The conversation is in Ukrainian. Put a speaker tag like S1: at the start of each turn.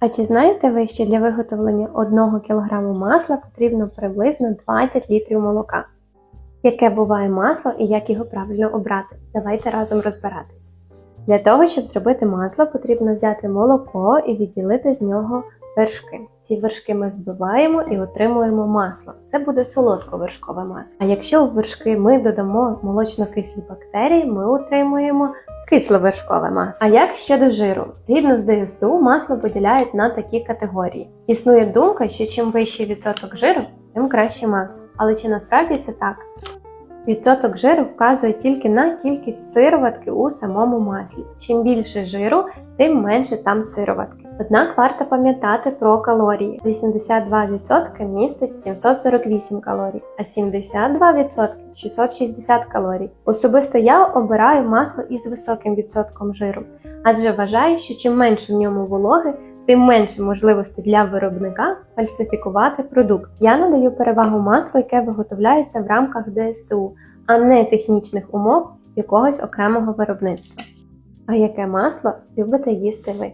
S1: А чи знаєте ви, що для виготовлення 1 кг масла потрібно приблизно 20 літрів молока? Яке буває масло і як його правильно обрати? Давайте разом розбиратись. Для того, щоб зробити масло, потрібно взяти молоко і відділити з нього вершки. Ці вершки ми збиваємо і отримуємо масло. Це буде солодковершкове масло. А якщо в вершки ми додамо молочно-кислі бактерії, ми отримуємо кисловершкове масло. А як щодо жиру? Згідно з ДСТУ, масло поділяють на такі категорії. Існує думка, що чим вищий відсоток жиру, тим краще масло. Але чи насправді це так? Відсоток жиру вказує тільки на кількість сироватки у самому маслі. Чим більше жиру, тим менше там сироватки. Однак варто пам'ятати про калорії. 82% містить 748 калорій, а 72% 660 калорій. Особисто я обираю масло із високим відсотком жиру, адже вважаю, що чим менше в ньому вологи, тим менше можливостей для виробника фальсифікувати продукт. Я надаю перевагу маслу, яке виготовляється в рамках ДСТУ, а не технічних умов якогось окремого виробництва. А яке масло любите їсти ви?